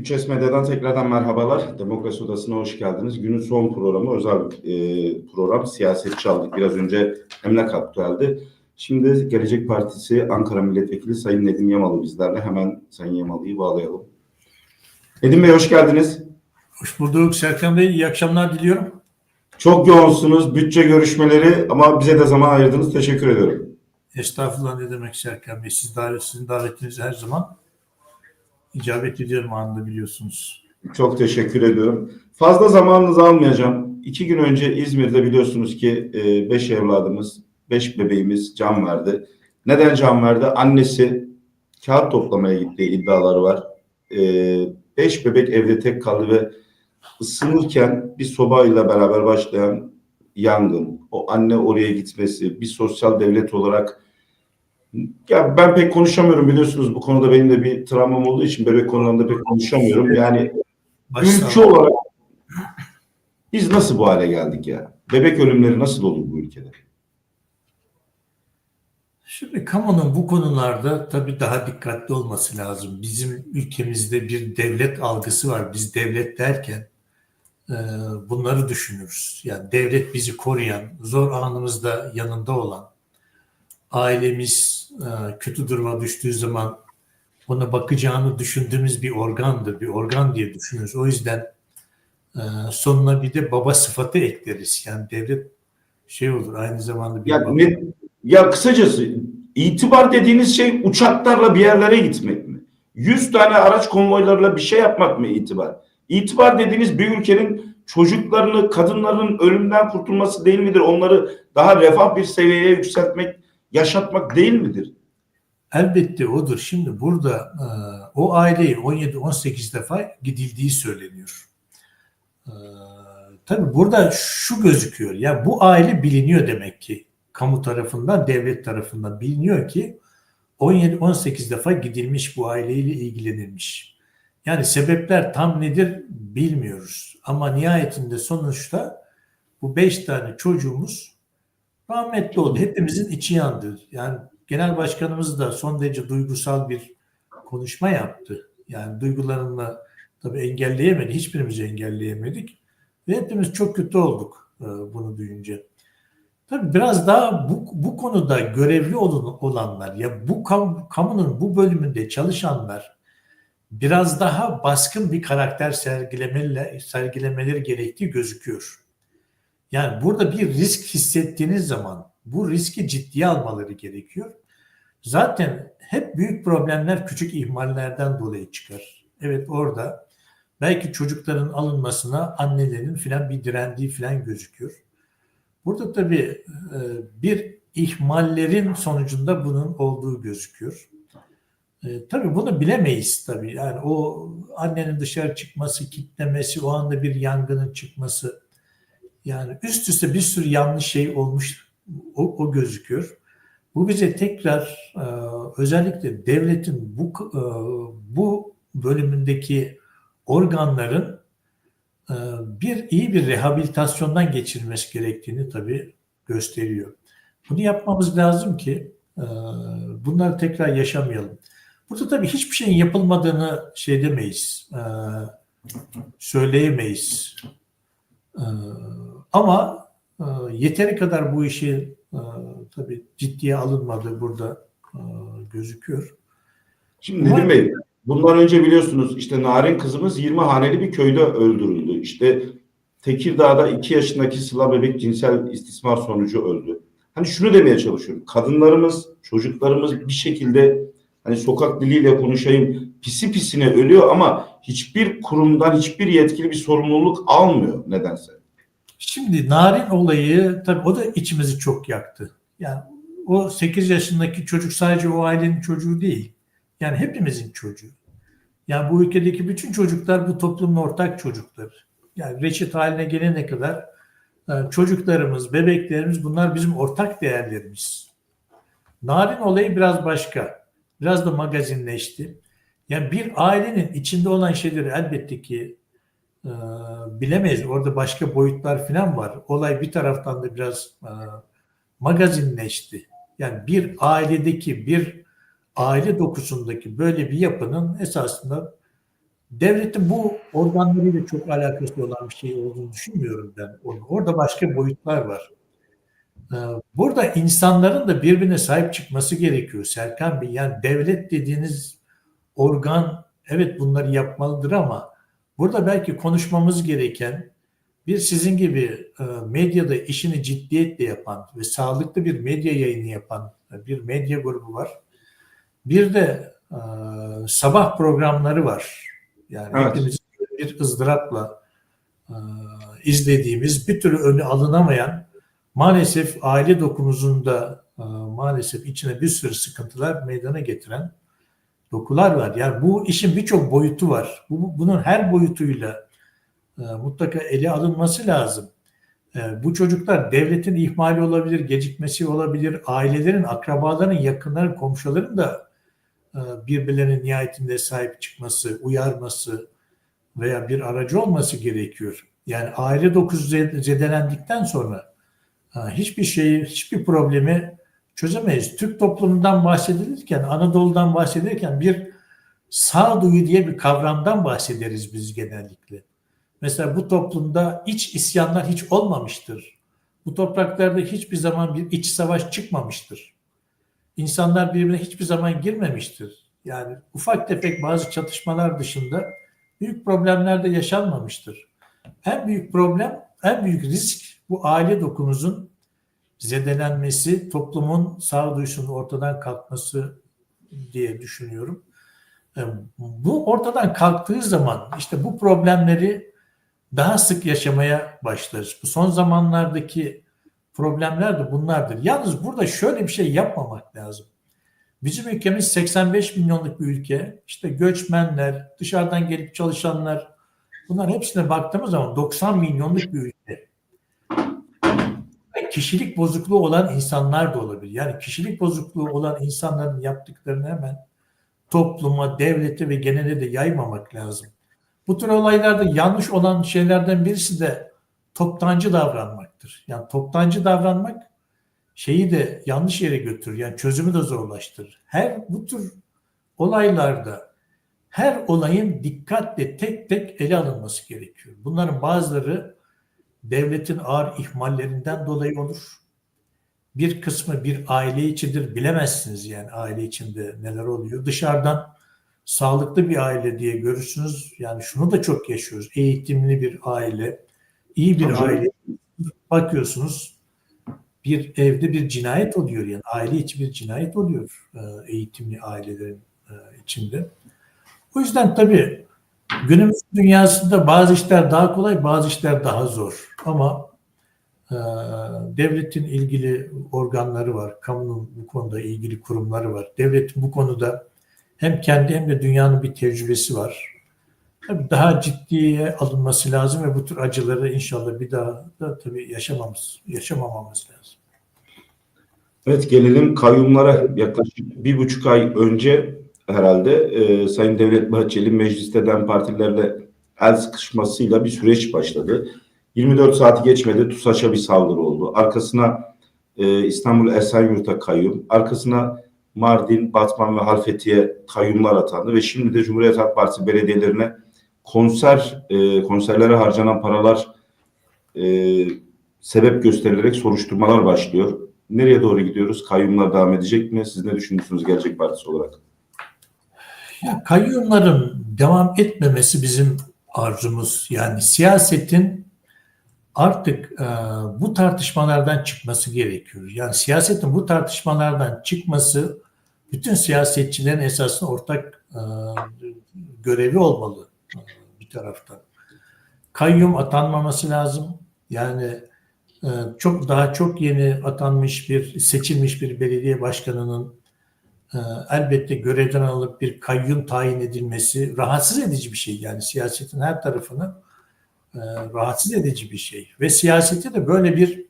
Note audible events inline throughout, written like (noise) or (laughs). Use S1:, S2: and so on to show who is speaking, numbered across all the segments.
S1: 3S Medya'dan tekrardan merhabalar. Demokrasi Odası'na hoş geldiniz. Günün son programı özel bir e, program. Siyasetçi aldık. Biraz önce Emlak Aktüel'di. Şimdi Gelecek Partisi Ankara Milletvekili Sayın Nedim Yamalı bizlerle. Hemen Sayın Yamalı'yı bağlayalım. Nedim Bey hoş geldiniz.
S2: Hoş bulduk Serkan Bey. İyi akşamlar diliyorum.
S1: Çok yoğunsunuz. Bütçe görüşmeleri ama bize de zaman ayırdınız. Teşekkür ediyorum.
S2: Estağfurullah ne demek Serkan Bey. Siz davet, sizin davetiniz her zaman icabet ediyorum anında biliyorsunuz.
S1: Çok teşekkür ediyorum. Fazla zamanınızı almayacağım. İki gün önce İzmir'de biliyorsunuz ki e, beş evladımız, beş bebeğimiz can verdi. Neden can verdi? Annesi kağıt toplamaya gittiği iddiaları var. E, beş bebek evde tek kaldı ve ısınırken bir sobayla beraber başlayan yangın, o anne oraya gitmesi, bir sosyal devlet olarak ya ben pek konuşamıyorum biliyorsunuz bu konuda benim de bir travmam olduğu için bebek konularında pek konuşamıyorum. Yani ülke olarak biz nasıl bu hale geldik ya? Bebek ölümleri nasıl olur bu ülkede?
S2: Şimdi kamunun bu konularda tabii daha dikkatli olması lazım. Bizim ülkemizde bir devlet algısı var. Biz devlet derken e, bunları düşünürüz. Yani devlet bizi koruyan, zor anımızda yanında olan, ailemiz kötü duruma düştüğü zaman ona bakacağını düşündüğümüz bir organdır. Bir organ diye düşünürüz. O yüzden e, sonuna bir de baba sıfatı ekleriz. Yani devlet şey olur aynı zamanda bir
S1: Ya,
S2: baba.
S1: ne, ya kısacası itibar dediğiniz şey uçaklarla bir yerlere gitmek mi? 100 tane araç konvoylarıyla bir şey yapmak mı itibar? İtibar dediğiniz bir ülkenin çocuklarını, kadınların ölümden kurtulması değil midir? Onları daha refah bir seviyeye yükseltmek, yaşatmak değil midir?
S2: Elbette odur. Şimdi burada e, o aileyi 17-18 defa gidildiği söyleniyor. E, tabii burada şu gözüküyor. Ya bu aile biliniyor demek ki. Kamu tarafından, devlet tarafından biliniyor ki 17-18 defa gidilmiş bu aileyle ilgilenilmiş. Yani sebepler tam nedir bilmiyoruz. Ama nihayetinde sonuçta bu beş tane çocuğumuz rahmetli oldu. Hepimizin içi yandı. Yani genel başkanımız da son derece duygusal bir konuşma yaptı. Yani duygularını tabii engelleyemedi. Hiçbirimizi engelleyemedik. Ve hepimiz çok kötü olduk e, bunu duyunca. Tabii biraz daha bu, bu konuda görevli olan, olanlar ya bu kam, kamunun bu bölümünde çalışanlar biraz daha baskın bir karakter sergilemeli, sergilemeleri gerektiği gözüküyor. Yani burada bir risk hissettiğiniz zaman bu riski ciddiye almaları gerekiyor. Zaten hep büyük problemler küçük ihmallerden dolayı çıkar. Evet orada belki çocukların alınmasına annelerin filan bir direndiği filan gözüküyor. Burada tabii e, bir ihmallerin sonucunda bunun olduğu gözüküyor. E, tabii bunu bilemeyiz tabii. Yani o annenin dışarı çıkması, kitlemesi, o anda bir yangının çıkması. Yani üst üste bir sürü yanlış şey olmuş o, o gözüküyor. Bu bize tekrar e, özellikle devletin bu e, bu bölümündeki organların e, bir iyi bir rehabilitasyondan geçirilmesi gerektiğini tabii gösteriyor. Bunu yapmamız lazım ki bunları tekrar yaşamayalım. Burada tabii hiçbir şeyin yapılmadığını şey demeyiz, söyleyemeyiz. E, ama e, yeteri kadar bu işi e, tabii ciddiye alınmadı burada e, gözüküyor.
S1: Şimdi Nedim Bey, bundan önce biliyorsunuz işte Narin kızımız 20 haneli bir köyde öldürüldü. İşte Tekirdağ'da 2 yaşındaki Sıla bebek cinsel istismar sonucu öldü. Hani şunu demeye çalışıyorum. Kadınlarımız, çocuklarımız bir şekilde hani sokak diliyle konuşayım pisi pisine ölüyor ama hiçbir kurumdan hiçbir yetkili bir sorumluluk almıyor nedense.
S2: Şimdi Narin olayı tabii o da içimizi çok yaktı. Yani o 8 yaşındaki çocuk sadece o ailenin çocuğu değil. Yani hepimizin çocuğu. Yani bu ülkedeki bütün çocuklar bu toplumun ortak çocukları. Yani reşit haline gelene kadar e, çocuklarımız, bebeklerimiz bunlar bizim ortak değerlerimiz. Narin olayı biraz başka. Biraz da magazinleşti. Yani bir ailenin içinde olan şeyleri elbette ki e, bilemeyiz. Orada başka boyutlar falan var. Olay bir taraftan da biraz e, magazinleşti. Yani bir ailedeki bir aile dokusundaki böyle bir yapının esasında devletin bu organlarıyla çok alakası olan bir şey olduğunu düşünmüyorum ben. Orada başka boyutlar var. Ee, Burada insanların da birbirine sahip çıkması gerekiyor Serkan Bey. Yani devlet dediğiniz organ evet bunları yapmalıdır ama burada belki konuşmamız gereken bir sizin gibi e, medyada işini ciddiyetle yapan ve sağlıklı bir medya yayını yapan bir medya grubu var. Bir de e, sabah programları var. Yani
S1: Evet.
S2: hepimiz bir ızdırapla e, izlediğimiz bir türlü önü alınamayan maalesef aile dokumuzun da e, maalesef içine bir sürü sıkıntılar meydana getiren dokular var. Yani bu işin birçok boyutu var. Bu, bunun her boyutuyla e, mutlaka ele alınması lazım. E, bu çocuklar devletin ihmali olabilir, gecikmesi olabilir, ailelerin, akrabaların, yakınların, komşuların da e, birbirlerine nihayetinde sahip çıkması, uyarması veya bir aracı olması gerekiyor. Yani aile dokusu zed- zedelendikten sonra e, hiçbir şeyi, hiçbir problemi çözemeyiz. Türk toplumundan bahsedilirken, Anadolu'dan bahsedilirken bir sağduyu diye bir kavramdan bahsederiz biz genellikle. Mesela bu toplumda iç isyanlar hiç olmamıştır. Bu topraklarda hiçbir zaman bir iç savaş çıkmamıştır. İnsanlar birbirine hiçbir zaman girmemiştir. Yani ufak tefek bazı çatışmalar dışında büyük problemler de yaşanmamıştır. En büyük problem, en büyük risk bu aile dokumuzun zedelenmesi, toplumun sağduyusunun ortadan kalkması diye düşünüyorum. E, Bu ortadan kalktığı zaman işte bu problemleri daha sık yaşamaya başlarız. Bu son zamanlardaki problemler de bunlardır. Yalnız burada şöyle bir şey yapmamak lazım. Bizim ülkemiz 85 milyonluk bir ülke. İşte göçmenler, dışarıdan gelip çalışanlar bunların hepsine baktığımız zaman 90 milyonluk bir ülke. Kişilik bozukluğu olan insanlar da olabilir. Yani kişilik bozukluğu olan insanların yaptıklarını hemen topluma, devlete ve genele de yaymamak lazım. Bu tür olaylarda yanlış olan şeylerden birisi de toptancı davranmaktır. Yani toptancı davranmak şeyi de yanlış yere götürür. Yani çözümü de zorlaştırır. Her bu tür olaylarda her olayın dikkatle tek tek ele alınması gerekiyor. Bunların bazıları devletin ağır ihmallerinden dolayı olur. Bir kısmı bir aile içidir. Bilemezsiniz yani aile içinde neler oluyor. Dışarıdan sağlıklı bir aile diye görürsünüz. Yani şunu da çok yaşıyoruz. Eğitimli bir aile, iyi bir
S1: Tabii
S2: aile. Bakıyorsunuz bir evde bir cinayet oluyor yani aile içi bir cinayet oluyor e, eğitimli ailelerin e, içinde. O yüzden tabii günümüz dünyasında bazı işler daha kolay, bazı işler daha zor. Ama e, devletin ilgili organları var, kamunun bu konuda ilgili kurumları var. Devletin bu konuda hem kendi hem de dünyanın bir tecrübesi var. Tabii daha ciddiye alınması lazım ve bu tür acıları inşallah bir daha da tabii yaşamamız, yaşamamamız lazım.
S1: Evet gelelim kayyumlara. Yaklaşık bir buçuk ay önce herhalde e, Sayın Devlet Bahçeli mecliste DEM partilerle el sıkışmasıyla bir süreç başladı. 24 saati geçmedi TUSAŞ'a bir saldırı oldu. Arkasına e, İstanbul Esenyurt'a kayyum, arkasına Mardin, Batman ve Halfeti'ye kayyumlar atandı ve şimdi de Cumhuriyet Halk Partisi belediyelerine konser e, konserlere harcanan paralar e, sebep gösterilerek soruşturmalar başlıyor. Nereye doğru gidiyoruz? Kayyumlar devam edecek mi? Siz ne düşünüyorsunuz Gelecek Partisi olarak?
S2: Ya, kayyumların devam etmemesi bizim arzumuz. Yani siyasetin artık e, bu tartışmalardan çıkması gerekiyor. Yani siyasetin bu tartışmalardan çıkması bütün siyasetçilerin esasında ortak e, görevi olmalı e, bir taraftan. Kayyum atanmaması lazım. Yani e, çok daha çok yeni atanmış bir seçilmiş bir belediye başkanının e, elbette görevden alıp bir kayyum tayin edilmesi rahatsız edici bir şey. Yani siyasetin her tarafını e, rahatsız edici bir şey. Ve siyaseti de böyle bir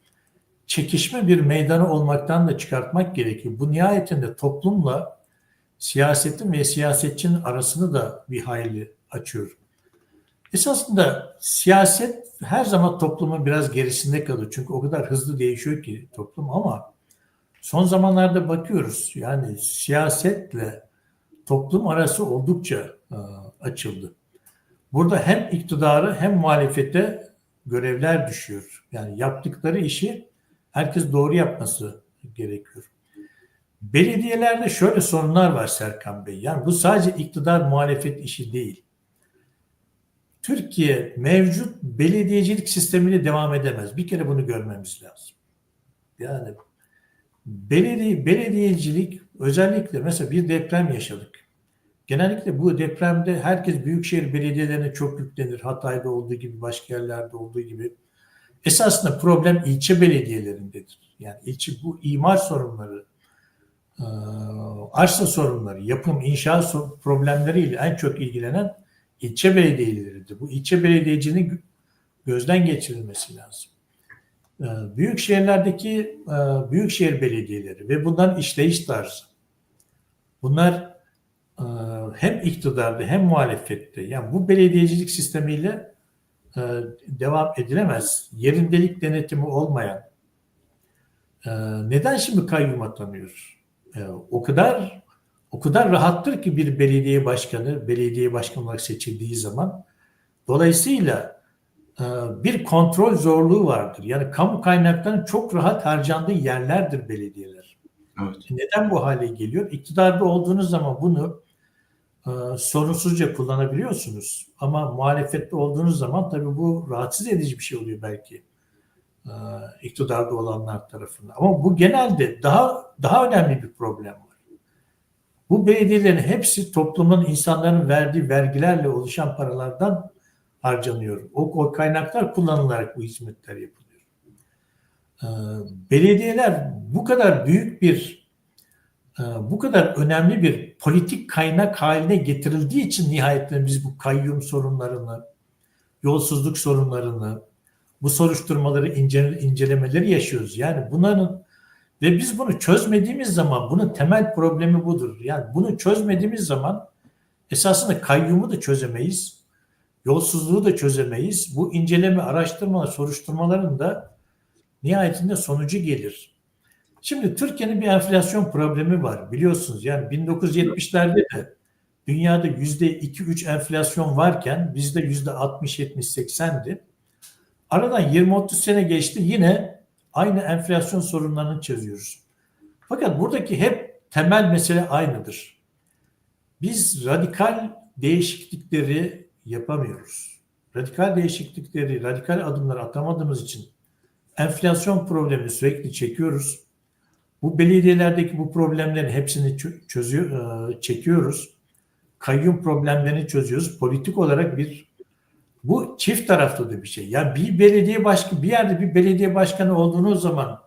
S2: çekişme bir meydanı olmaktan da çıkartmak gerekiyor. Bu nihayetinde toplumla siyasetin ve siyasetçinin arasını da bir hayli açıyor. Esasında siyaset her zaman toplumun biraz gerisinde kalıyor. Çünkü o kadar hızlı değişiyor ki toplum ama son zamanlarda bakıyoruz yani siyasetle toplum arası oldukça e, açıldı. Burada hem iktidarı hem muhalefete görevler düşüyor. Yani yaptıkları işi herkes doğru yapması gerekiyor. Belediyelerde şöyle sorunlar var Serkan Bey. Yani bu sadece iktidar muhalefet işi değil. Türkiye mevcut belediyecilik sistemiyle devam edemez. Bir kere bunu görmemiz lazım. Yani belediye, belediyecilik özellikle mesela bir deprem yaşadık. Genellikle bu depremde herkes büyükşehir belediyelerine çok yüklenir. Hatay'da olduğu gibi, başka yerlerde olduğu gibi. Esasında problem ilçe belediyelerindedir. Yani ilçe bu imar sorunları, e, arsa sorunları, yapım, inşaat problemleriyle en çok ilgilenen ilçe belediyeleridir. Bu ilçe belediyecinin gözden geçirilmesi lazım. E, Büyük şehirlerdeki e, büyükşehir belediyeleri ve bunların işleyiş tarzı. Bunlar hem iktidarda hem muhalefette. Yani bu belediyecilik sistemiyle e, devam edilemez. Yerindelik denetimi olmayan. E, Neden şimdi kayyum atanıyor? E, O kadar o kadar rahattır ki bir belediye başkanı belediye başkanı olarak seçildiği zaman. Dolayısıyla e, bir kontrol zorluğu vardır. Yani kamu kaynaklarının çok rahat harcandığı yerlerdir belediyeler.
S1: Evet.
S2: Neden bu hale geliyor? İktidarda olduğunuz zaman bunu sorunsuzca kullanabiliyorsunuz. Ama muhalefette olduğunuz zaman tabii bu rahatsız edici bir şey oluyor belki e, iktidarda olanlar tarafından. Ama bu genelde daha daha önemli bir problem var. Bu belediyelerin hepsi toplumun, insanların verdiği vergilerle oluşan paralardan harcanıyor. O, o kaynaklar kullanılarak bu hizmetler yapılıyor. Ee, belediyeler bu kadar büyük bir bu kadar önemli bir politik kaynak haline getirildiği için nihayetinde biz bu kayyum sorunlarını, yolsuzluk sorunlarını, bu soruşturmaları, incele, incelemeleri yaşıyoruz. Yani bunların ve biz bunu çözmediğimiz zaman bunun temel problemi budur. Yani bunu çözmediğimiz zaman esasında kayyumu da çözemeyiz. Yolsuzluğu da çözemeyiz. Bu inceleme, araştırma, soruşturmaların da nihayetinde sonucu gelir. Şimdi Türkiye'nin bir enflasyon problemi var biliyorsunuz. Yani 1970'lerde de dünyada %2-3 enflasyon varken bizde %60-70-80'di. Aradan 20-30 sene geçti yine aynı enflasyon sorunlarını çözüyoruz. Fakat buradaki hep temel mesele aynıdır. Biz radikal değişiklikleri yapamıyoruz. Radikal değişiklikleri, radikal adımlar atamadığımız için enflasyon problemi sürekli çekiyoruz. Bu belediyelerdeki bu problemlerin hepsini çözüyor, e, çekiyoruz. Kayyum problemlerini çözüyoruz. Politik olarak bir bu çift taraflı da bir şey. Yani bir belediye başkanı bir yerde bir belediye başkanı olduğunuz zaman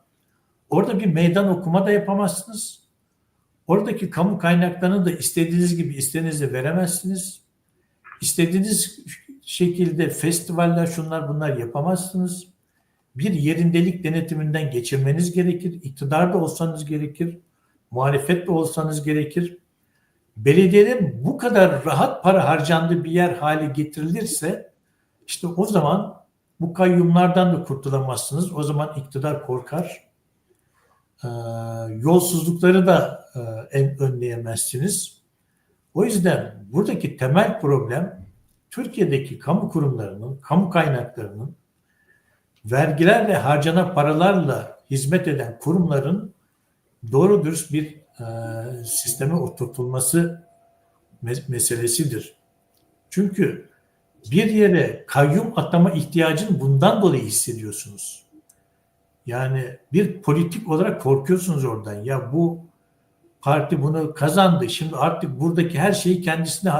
S2: orada bir meydan okuma da yapamazsınız. Oradaki kamu kaynaklarını da istediğiniz gibi istediğinizde veremezsiniz. İstediğiniz şekilde festivaller şunlar bunlar yapamazsınız. Bir yerindelik denetiminden geçirmeniz gerekir. İktidarda olsanız gerekir. Muhalefette olsanız gerekir. Belediyelerin bu kadar rahat para harcandığı bir yer hale getirilirse işte o zaman bu kayyumlardan da kurtulamazsınız. O zaman iktidar korkar. Ee, yolsuzlukları da e, önleyemezsiniz. O yüzden buradaki temel problem Türkiye'deki kamu kurumlarının, kamu kaynaklarının vergilerle harcanan paralarla hizmet eden kurumların doğru dürüst bir e, sisteme oturtulması mes- meselesidir. Çünkü bir yere kayyum atama ihtiyacını bundan dolayı hissediyorsunuz. Yani bir politik olarak korkuyorsunuz oradan. Ya bu parti bunu kazandı. Şimdi artık buradaki her şeyi kendisine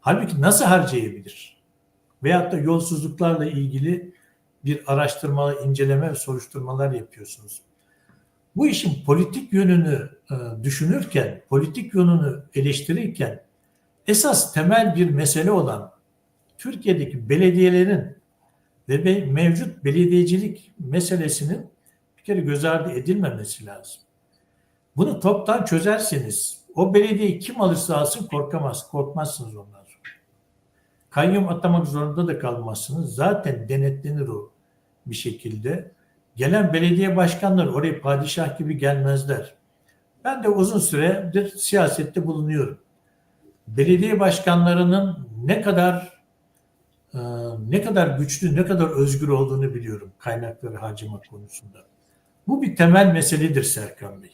S2: halbuki nasıl harcayabilir? Veyahut da yolsuzluklarla ilgili bir araştırma, inceleme soruşturmalar yapıyorsunuz. Bu işin politik yönünü e, düşünürken, politik yönünü eleştirirken esas temel bir mesele olan Türkiye'deki belediyelerin ve mevcut belediyecilik meselesinin bir kere göz ardı edilmemesi lazım. Bunu toptan çözerseniz o belediyeyi kim alırsa alsın korkamaz, korkmazsınız ondan. Kayyum atamak zorunda da kalmazsınız. Zaten denetlenir o bir şekilde. Gelen belediye başkanları oraya padişah gibi gelmezler. Ben de uzun süredir siyasette bulunuyorum. Belediye başkanlarının ne kadar ne kadar güçlü, ne kadar özgür olduğunu biliyorum kaynakları harcama konusunda. Bu bir temel meseledir Serkan Bey.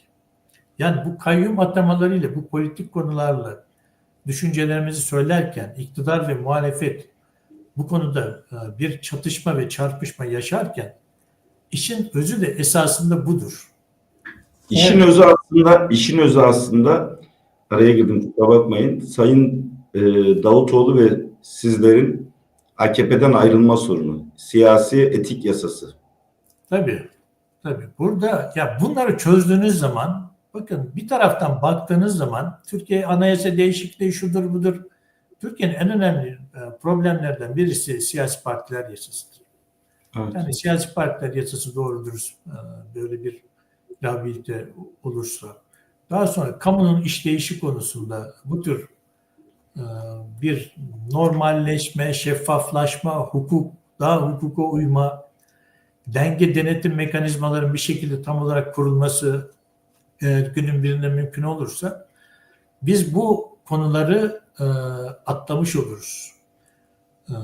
S2: Yani bu kayyum atamalarıyla, bu politik konularla düşüncelerimizi söylerken iktidar ve muhalefet bu konuda e, bir çatışma ve çarpışma yaşarken işin özü de esasında budur.
S1: İşin özü aslında işin özü aslında araya girdim kusura bakmayın. Sayın e, Davutoğlu ve sizlerin AKP'den ayrılma sorunu. Siyasi etik yasası.
S2: Tabii. Tabii. Burada ya bunları çözdüğünüz zaman bakın bir taraftan baktığınız zaman Türkiye anayasa değişikliği şudur budur. Türkiye'nin en önemli e, problemlerden birisi siyasi partiler yasasıdır.
S1: Evet.
S2: Yani siyasi partiler yasası doğru dürüst e, böyle bir labilite olursa daha sonra kamunun işleyişi konusunda bu tür e, bir normalleşme, şeffaflaşma, hukuk, daha hukuka uyma, denge denetim mekanizmaların bir şekilde tam olarak kurulması e, günün birinde mümkün olursa biz bu konuları e, atlamış oluruz. E,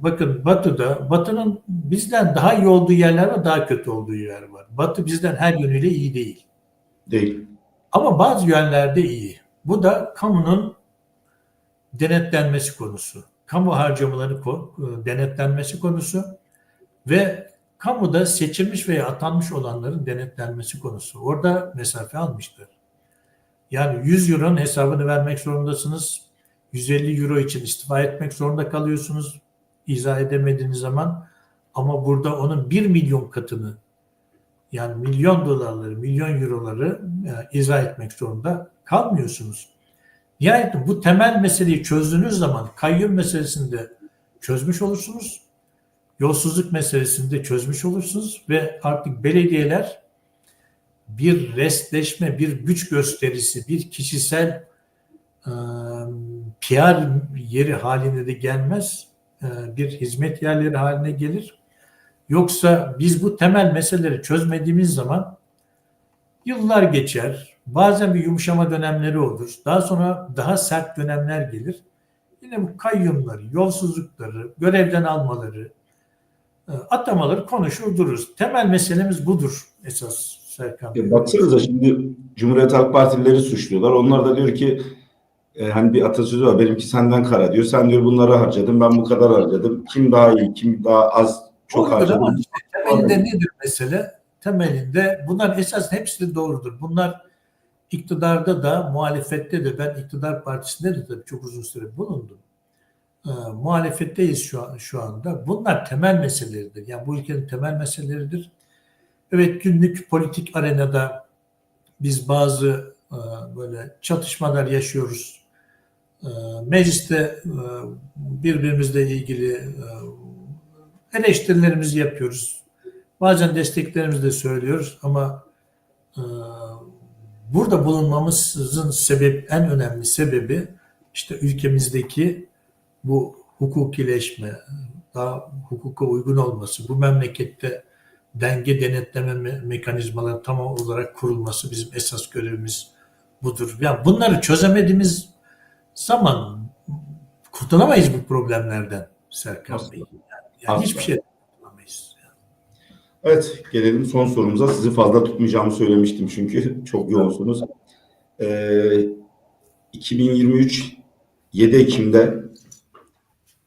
S2: bakın Batı'da, Batı'nın bizden daha iyi olduğu yerler var, daha kötü olduğu yer var. Batı bizden her yönüyle iyi değil.
S1: Değil.
S2: Ama bazı yönlerde iyi. Bu da kamunun denetlenmesi konusu. Kamu harcamaları e, denetlenmesi konusu ve kamuda seçilmiş veya atanmış olanların denetlenmesi konusu. Orada mesafe almışlar. Yani 100 euronun hesabını vermek zorundasınız. 150 euro için istifa etmek zorunda kalıyorsunuz izah edemediğiniz zaman. Ama burada onun 1 milyon katını yani milyon dolarları, milyon euroları e, izah etmek zorunda kalmıyorsunuz. Nihayetinde bu temel meseleyi çözdüğünüz zaman kayyum meselesini de çözmüş olursunuz. Yolsuzluk meselesini de çözmüş olursunuz ve artık belediyeler bir restleşme, bir güç gösterisi, bir kişisel e, PR yeri haline de gelmez. E, bir hizmet yerleri haline gelir. Yoksa biz bu temel meseleleri çözmediğimiz zaman yıllar geçer. Bazen bir yumuşama dönemleri olur. Daha sonra daha sert dönemler gelir. Yine bu kayyumları, yolsuzlukları, görevden almaları, atamaları konuşur dururuz. Temel meselemiz budur esas Serkan.
S1: E, baksanıza şimdi Cumhuriyet Halk Partilileri suçluyorlar. Onlar da diyor ki e, hani bir atasözü var. Benimki senden kara diyor. Sen diyor bunları harcadın. Ben bu kadar harcadım. Kim daha iyi, kim daha az çok
S2: ama
S1: harcadı.
S2: işte temelinde nedir mesele? Temelinde bunlar esas hepsi doğrudur. Bunlar iktidarda da muhalefette de ben iktidar partisinde de tabii çok uzun süre bulundum. Ee, muhalefetteyiz şu, an, şu anda. Bunlar temel meseleleridir. Yani bu ülkenin temel meseleleridir. Evet günlük politik arenada biz bazı e, böyle çatışmalar yaşıyoruz. E, mecliste e, birbirimizle ilgili e, eleştirilerimizi yapıyoruz. Bazen desteklerimizi de söylüyoruz ama e, burada bulunmamızın sebep en önemli sebebi işte ülkemizdeki bu hukukileşme, daha hukuka uygun olması, bu memlekette denge denetleme me- mekanizmaları tam olarak kurulması bizim esas görevimiz budur. Yani bunları çözemediğimiz zaman kurtulamayız bu problemlerden Serkan
S1: Asla.
S2: Bey. Yani, yani
S1: Asla.
S2: hiçbir şey kurtulamayız.
S1: Evet, gelelim son sorumuza. Sizi fazla tutmayacağımı söylemiştim çünkü (laughs) çok yoğunsunuz. Ee, 2023 7 Ekim'de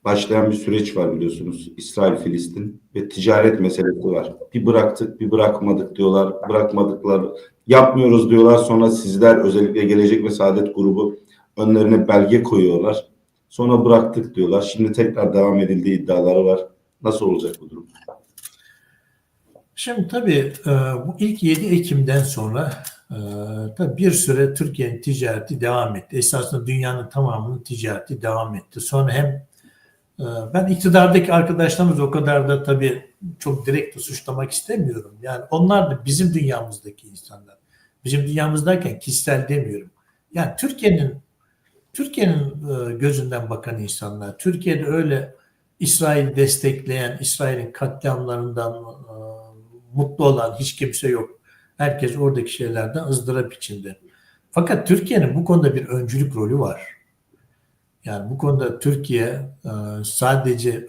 S1: başlayan bir süreç var biliyorsunuz. İsrail-Filistin ve ticaret meselesi var. Bir bıraktık, bir bırakmadık diyorlar. Bırakmadıklar, yapmıyoruz diyorlar. Sonra sizler özellikle Gelecek ve Saadet grubu önlerine belge koyuyorlar. Sonra bıraktık diyorlar. Şimdi tekrar devam edildiği iddiaları var. Nasıl olacak bu durum?
S2: Şimdi tabii e, bu ilk 7 Ekim'den sonra e, tabii bir süre Türkiye'nin ticareti devam etti. Esasında dünyanın tamamının ticareti devam etti. Sonra hem ben iktidardaki arkadaşlarımız o kadar da tabii çok direkt suçlamak istemiyorum. Yani onlar da bizim dünyamızdaki insanlar. Bizim dünyamızdayken kişisel demiyorum. Yani Türkiye'nin Türkiye'nin e, gözünden bakan insanlar, Türkiye'de öyle İsrail destekleyen, İsrail'in katliamlarından e, mutlu olan hiç kimse yok. Herkes oradaki şeylerden ızdırap içinde. Fakat Türkiye'nin bu konuda bir öncülük rolü var. Yani bu konuda Türkiye e, sadece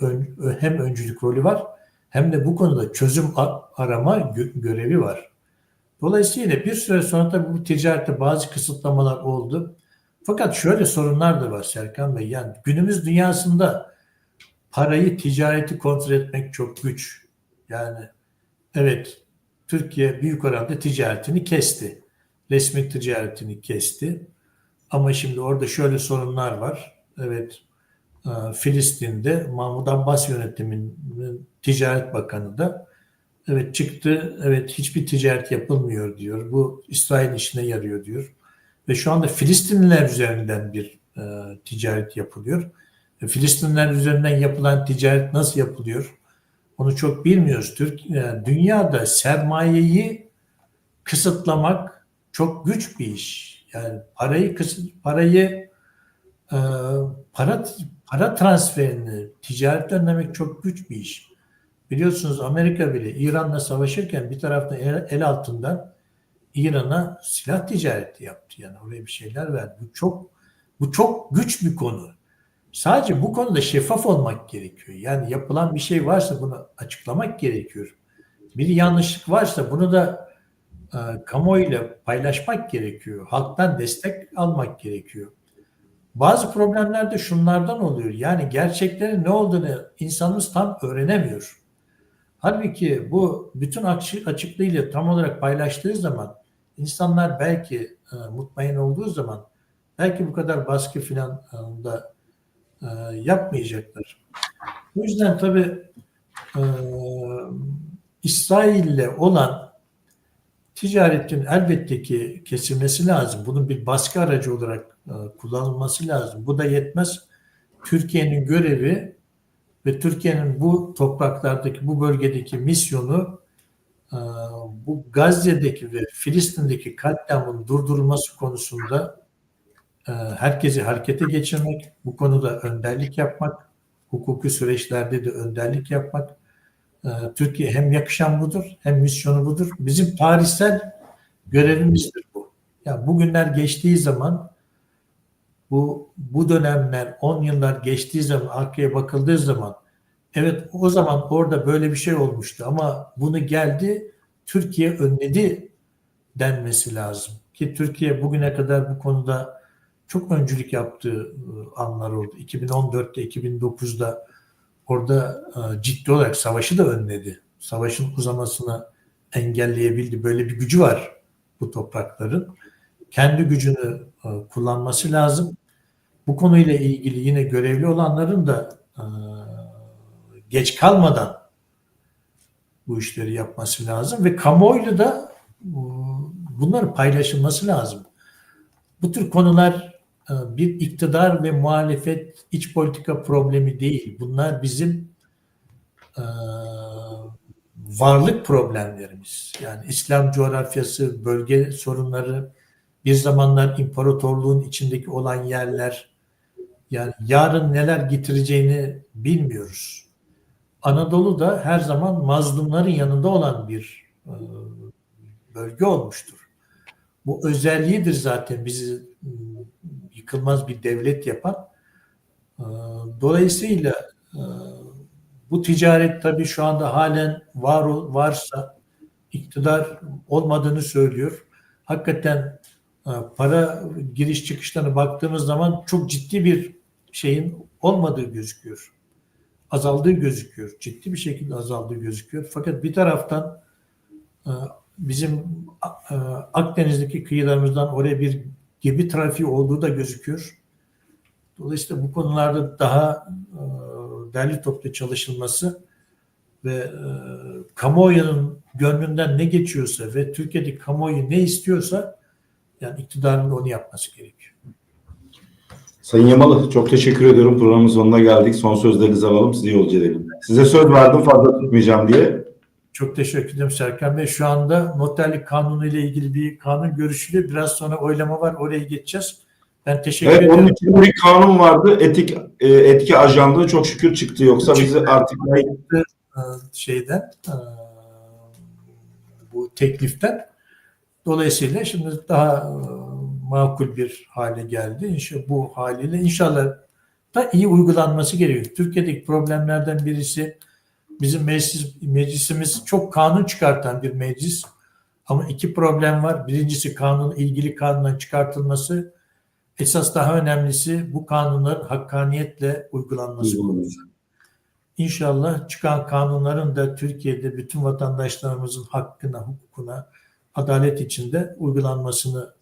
S2: hem öncülük rolü var hem de bu konuda çözüm arama gö- görevi var. Dolayısıyla bir süre sonra tabii bu ticarette bazı kısıtlamalar oldu. Fakat şöyle sorunlar da var Serkan Bey. Yani günümüz dünyasında parayı, ticareti kontrol etmek çok güç. Yani evet Türkiye büyük oranda ticaretini kesti. Resmi ticaretini kesti. Ama şimdi orada şöyle sorunlar var. Evet e, Filistin'de Mahmut Abbas yönetiminin ticaret bakanı da evet çıktı. Evet hiçbir ticaret yapılmıyor diyor. Bu İsrail işine yarıyor diyor. Ve şu anda Filistinliler üzerinden bir e, ticaret yapılıyor. E, Filistinliler üzerinden yapılan ticaret nasıl yapılıyor? Onu çok bilmiyoruz. Türk e, dünyada sermayeyi kısıtlamak çok güç bir iş. Yani parayı kısıt parayı e, para para transferini ticaret önlemek çok güç bir iş. Biliyorsunuz Amerika bile İran'la savaşırken bir taraftan el, el altından İran'a silah ticareti yaptı. Yani oraya bir şeyler verdi. Bu çok bu çok güç bir konu. Sadece bu konuda şeffaf olmak gerekiyor. Yani yapılan bir şey varsa bunu açıklamak gerekiyor. Bir yanlışlık varsa bunu da e, kamuoyuyla paylaşmak gerekiyor. Halktan destek almak gerekiyor. Bazı problemler de şunlardan oluyor. Yani gerçeklerin ne olduğunu insanımız tam öğrenemiyor. Halbuki bu bütün açı- açıklığıyla tam olarak paylaştığı zaman insanlar belki e, mutmain olduğu zaman belki bu kadar baskı filan e, da e, yapmayacaklar. O yüzden tabii e, İsrail'le olan ticaretin elbette ki kesilmesi lazım. Bunun bir baskı aracı olarak kullanılması lazım. Bu da yetmez. Türkiye'nin görevi ve Türkiye'nin bu topraklardaki, bu bölgedeki misyonu e, bu Gazze'deki ve Filistin'deki katliamın durdurulması konusunda e, herkesi harekete geçirmek, bu konuda önderlik yapmak, hukuki süreçlerde de önderlik yapmak. E, Türkiye hem yakışan budur hem misyonu budur. Bizim tarihsel görevimizdir bu. Ya bugünler geçtiği zaman bu bu dönemler 10 yıllar geçtiği zaman arkaya bakıldığı zaman evet o zaman orada böyle bir şey olmuştu ama bunu geldi Türkiye önledi denmesi lazım. Ki Türkiye bugüne kadar bu konuda çok öncülük yaptığı e, anlar oldu. 2014'te 2009'da orada e, ciddi olarak savaşı da önledi. Savaşın uzamasını engelleyebildi. Böyle bir gücü var bu toprakların. Kendi gücünü e, kullanması lazım. Bu konuyla ilgili yine görevli olanların da e, geç kalmadan bu işleri yapması lazım ve kamuoyuyla da e, bunları paylaşılması lazım. Bu tür konular bir iktidar ve muhalefet iç politika problemi değil. Bunlar bizim varlık problemlerimiz. Yani İslam coğrafyası, bölge sorunları, bir zamanlar imparatorluğun içindeki olan yerler, yani yarın neler getireceğini bilmiyoruz. Anadolu da her zaman mazlumların yanında olan bir e, bölge olmuştur. Bu özelliğidir zaten bizi e, yıkılmaz bir devlet yapan. Dolayısıyla e, bu ticaret tabii şu anda halen var varsa iktidar olmadığını söylüyor. Hakikaten para giriş çıkışlarına baktığımız zaman çok ciddi bir şeyin olmadığı gözüküyor. Azaldığı gözüküyor. Ciddi bir şekilde azaldığı gözüküyor. Fakat bir taraftan e, bizim e, Akdeniz'deki kıyılarımızdan oraya bir gemi trafiği olduğu da gözüküyor. Dolayısıyla bu konularda daha e, derli toplu çalışılması ve kamuoyunun gönlünden ne geçiyorsa ve Türkiye'deki kamuoyu ne istiyorsa yani iktidarın da onu yapması gerekiyor.
S1: Sayın Yamalı çok teşekkür ediyorum. Programın sonuna geldik. Son sözlerinizi alalım. Size yolcu edelim. Size söz verdim fazla tutmayacağım diye.
S2: Çok teşekkür ederim Serkan Bey. Şu anda noterlik kanunu ile ilgili bir kanun görüşülüyor. Biraz sonra oylama var. Oraya geçeceğiz. Ben teşekkür
S1: Evet,
S2: ederim.
S1: onun için bir kanun vardı. Etik e, etki ajanlığı çok şükür çıktı. Yoksa bizi artık
S2: e, şeyden e, bu tekliften dolayısıyla şimdi daha e, makul bir hale geldi. İnşallah bu haliyle inşallah da iyi uygulanması gerekiyor. Türkiye'deki problemlerden birisi bizim meclis, meclisimiz çok kanun çıkartan bir meclis. Ama iki problem var. Birincisi kanun ilgili kanunun çıkartılması. Esas daha önemlisi bu kanunların hakkaniyetle uygulanması. İnşallah çıkan kanunların da Türkiye'de bütün vatandaşlarımızın hakkına, hukukuna, adalet içinde uygulanmasını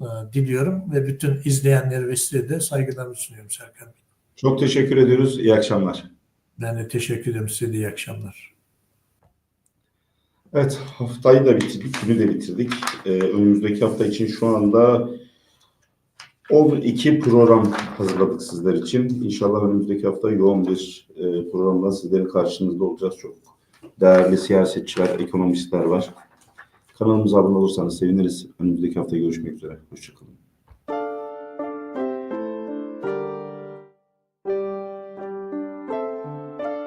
S2: e, diliyorum ve bütün izleyenleri ve size de saygılarımı sunuyorum Serkan Bey.
S1: Çok teşekkür ediyoruz. İyi akşamlar.
S2: Ben de teşekkür ederim size de iyi akşamlar.
S1: Evet, haftayı da bitirdik, günü de bitirdik. Ee, önümüzdeki hafta için şu anda 12 program hazırladık sizler için. İnşallah önümüzdeki hafta yoğun bir e, programla sizlerin karşınızda olacağız. Çok değerli siyasetçiler, ekonomistler var. Kanalımıza abone olursanız seviniriz. Önümüzdeki hafta görüşmek üzere. Hoşçakalın.